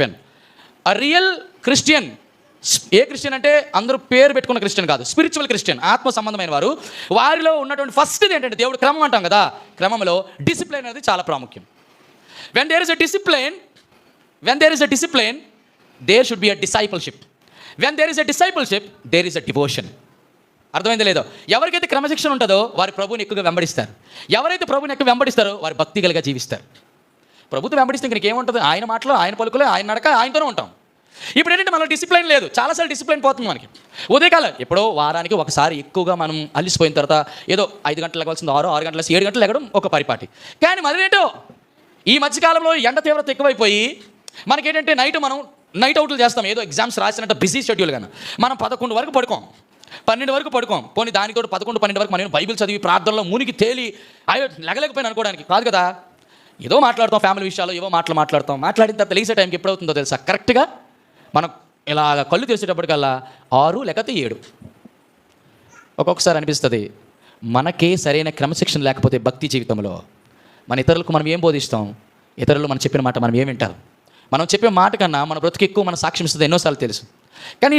చెప్పాను. A real Christian a Christian అంటే అందరూ పేరు పెట్టుకున్న క్రిస్టియన్ కాదు స్పిరిచువల్ క్రిస్టియన్ ఆత్మ సంబంధమైన వారు. వారిలో ఉన్నటువంటి ఫస్ట్ ఏంటంటే దేవుడు క్రమం అంటాం కదా క్రమంలో డిసిప్లిన్ అనేది చాలా ప్రాముఖ్యం. When there is a discipline when there is a discipline there should be a discipleship when there is a discipleship there is a devotion అర్థమైంది లేదో? ఎవరికైతే క్రమశిక్షణ ఉంటుందో వారి ప్రభుని ఎక్కువగా వెంబడిస్తారు. ఎవరైతే ప్రభుని ఎక్కువ వెంబడిస్తారో వారి భక్తి కలిగా జీవిస్తారు. ప్రభుత్వం వెంబడిస్తే ఇంక ఏముంటుంది ఆయన మాటలు ఆయన పలుకులే ఆయన నడక ఆయనతోనే ఉంటాం. ఇప్పుడు ఏంటంటే మనలో డిసిప్లిన్ లేదు. చాలాసార్లు డిసిప్లిన్ పోతుంది మనకి. ఉదయకాలం ఎప్పుడో వారానికి ఒకసారి ఎక్కువగా మనం అలిసిపోయిన తర్వాత ఏదో ఐదు గంటలు లెగవలసింది ఆరు ఆరు గంటల ఏడు గంటలు లెగడం ఒక పరిపాటి. కానీ మరేంటో ఈ మధ్యకాలంలో ఎండ తీవ్రత ఎక్కువైపోయి మనకేంటంటే నైట్ మనం నైట్ అవుట్లు చేస్తాం. ఏదో ఎగ్జామ్స్ రాసినట్టు బిజీ షెడ్యూల్ కానీ మనం పదకొండు వరకు పడుకోం. పన్నెండు వరకు పడుకోం. పోనీ దానితో పదకొండు పన్నెండు వరకు మనం బైబిల్ చదివి ప్రార్థనలో మునిగి తేలి అయ్యో లెగలేకపోయినా అనుకోవడానికి. కాదు కదా? ఏదో మాట్లాడతాం ఫ్యామిలీ విషయాలు ఏవో మాటలు మాట్లాడతాం. మాట్లాడిన తర్వాత లేసే టైంకి ఎప్పుడవుతుందో తెలుసా? కరెక్ట్గా మనం ఇలా కళ్ళు తెరిచేటప్పటికల్లా ఆరు లేకపోతే ఏడు. ఒక్కొక్కసారి అనిపిస్తుంది మనకే సరైన క్రమశిక్షణ లేకపోతే భక్తి జీవితంలో మన ఇతరులకు మనం ఏం బోధిస్తాం? ఇతరులు మనం చెప్పిన మాట మనం ఏం వింటారు మనం చెప్పే మాట కన్నా మన బ్రతుకు ఎక్కువ మన సాక్ష్యం ఇస్తుంది ఎన్నోసార్లు తెలుసు. కానీ